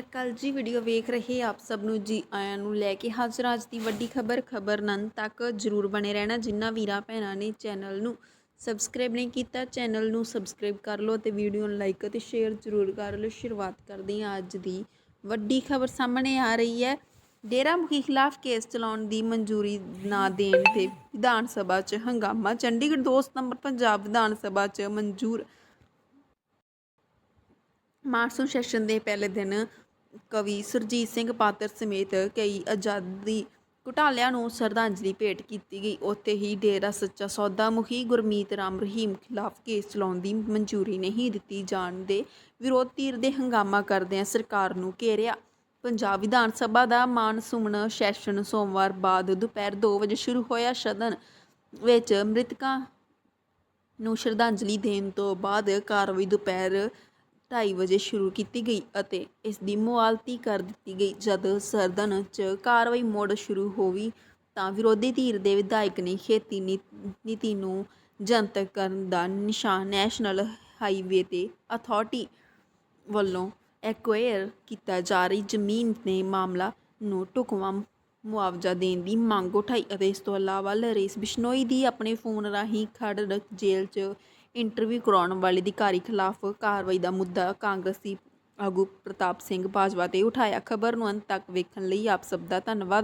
ਨਿਰਕਲ ਜੀ ਵੀਡੀਓ ਵੇਖ ਰਹੇ ਆਪ ਸਭ ਨੂੰ ਜੀ ਆਇਆਂ ਨੂੰ ਲੈ ਕੇ। ਹਾਜ਼ਰ ਅੱਜ ਦੀ ਵੱਡੀ ਖਬਰ ਖਬਰ ਨੰਨ ਤੱਕ ਜਰੂਰ ਬਣੇ ਰਹਿਣਾ, ਜਿਨ੍ਹਾਂ ਵੀਰਾਂ ਭੈਣਾਂ ਨੇ ਚੈਨਲ ਨੂੰ ਸਬਸਕ੍ਰਾਈਬ ਨਹੀਂ ਕੀਤਾ, ਚੈਨਲ ਨੂੰ ਸਬਸਕ੍ਰਾਈਬ ਕਰ ਲਓ ਤੇ ਵੀਡੀਓ ਨੂੰ ਲਾਈਕ ਅਤੇ ਸ਼ੇਅਰ ਜਰੂਰ ਕਰ ਲਓ। ਸ਼ੁਰੂਆਤ ਕਰਦੇ ਹਾਂ ਅੱਜ ਦੀ ਵੱਡੀ ਖਬਰ ਸਾਹਮਣੇ ਆ ਰਹੀ ਹੈ। ਡੇਰਾ ਮੁਖੀ ਖਿਲਾਫ ਕੇਸ ਚਲਾਉਣ ਦੀ ਮਨਜ਼ੂਰੀ ਨਾ ਦੇਣ ਤੇ ਵਿਧਾਨ ਸਭਾ 'ਚ ਹੰਗਾਮਾ। ਚੰਡੀਗੜ੍ਹ 2 ਸਤੰਬਰ ਪੰਜਾਬ ਵਿਧਾਨ ਸਭਾ 'ਚ ਮਨਜ਼ੂਰ। ਮਾਨਸੂਨ ਸੈਸ਼ਨ ਦੇ ਪਹਿਲੇ ਦਿਨ ਕਵੀ ਸੁਰਜੀਤ ਸਿੰਘ ਪਾਤਰ ਸਮੇਤ ਕਈ ਆਜ਼ਾਦੀ ਘੁਟਾਲਿਆਂ ਨੂੰ ਸ਼ਰਧਾਂਜਲੀ ਭੇਟ ਕੀਤੀ ਗਈ। ਉੱਥੇ ਹੀ ਡੇਰਾ ਸੱਚਾ ਸੌਦਾ ਮੁਖੀ ਗੁਰਮੀਤ ਰਾਮ ਰਹੀਮ ਖਿਲਾਫ ਕੇਸ ਚਲਾਉਣ ਦੀ ਮਨਜ਼ੂਰੀ ਨਹੀਂ ਦਿੱਤੀ ਜਾਣ ਦੇ ਵਿਰੋਧ ਧਿਰ ਦੇ ਹੰਗਾਮਾ ਕਰਦਿਆਂ ਸਰਕਾਰ ਨੂੰ ਘੇਰਿਆ। ਪੰਜਾਬ ਵਿਧਾਨ ਸਭਾ ਦਾ ਮਾਨਸੂਨ ਸੈਸ਼ਨ ਸੋਮਵਾਰ ਬਾਅਦ ਦੁਪਹਿਰ 2 ਵਜੇ ਸ਼ੁਰੂ ਹੋਇਆ ਸਦਨ ਵਿੱਚ ਮ੍ਰਿਤਕਾਂ ਨੂੰ ਸ਼ਰਧਾਂਜਲੀ ਦੇਣ ਤੋਂ ਬਾਅਦ ਕਾਰਵਾਈ ਦੁਪਹਿਰ ਢਾਈ ਵਜੇ ਸ਼ੁਰੂ ਕੀਤੀ ਗਈ ਅਤੇ ਇਸ ਦੀ ਮੁਆਲਤੀ ਕਰ ਦਿੱਤੀ ਗਈ। ਜਦ ਸਦਨ 'ਚ ਕਾਰਵਾਈ ਮੁੜ ਸ਼ੁਰੂ ਹੋਈ ਤਾਂ ਵਿਰੋਧੀ ਧਿਰ ਦੇ ਵਿਧਾਇਕ ਨੇ ਖੇਤੀ ਨੀ- ਨੀਤੀ ਨੂੰ ਜਨਤਕ ਕਰਨ ਦਾ ਨਿਸ਼ਾਨ ਨੈਸ਼ਨਲ ਹਾਈਵੇ ਤੇ ਅਥਾਰਟੀ ਵੱਲੋਂ ਐਕਵਾਇਰ ਕੀਤਾ ਜਾ ਰਹੀ। ਜ਼ਮੀਨ ਨੇ ਮਾਮਲਾ ਨੂੰ ਢੁਕਵਾਂ ਮੁਆਵਜ਼ਾ ਦੇਣ ਦੀ ਮੰਗ ਉਠਾਈ ਅਤੇ ਇਸ ਤੋਂ ਇਲਾਵਾ ਲਰੇਸ ਬਿਸ਼ਨੋਈ ਦੀ ਆਪਣੇ ਫੋਨ ਰਾਹੀਂ ਖਰੜ ਜੇਲ੍ਹ 'ਚ ਇੰਟਰਵਿਊ ਕਰਾਉਣ ਵਾਲੇ ਅਧਿਕਾਰੀ ਖਿਲਾਫ ਕਾਰਵਾਈ ਦਾ ਮੁੱਦਾ ਕਾਂਗਰਸੀ ਆਗੂ ਪ੍ਰਤਾਪ ਸਿੰਘ ਬਾਜਵਾ ਤੇ ਉਠਾਇਆ। ਖਬਰ ਨੂੰ ਅੰਤ ਤੱਕ ਵੇਖਣ ਲਈ ਆਪ ਸਭ ਦਾ ਧੰਨਵਾਦ।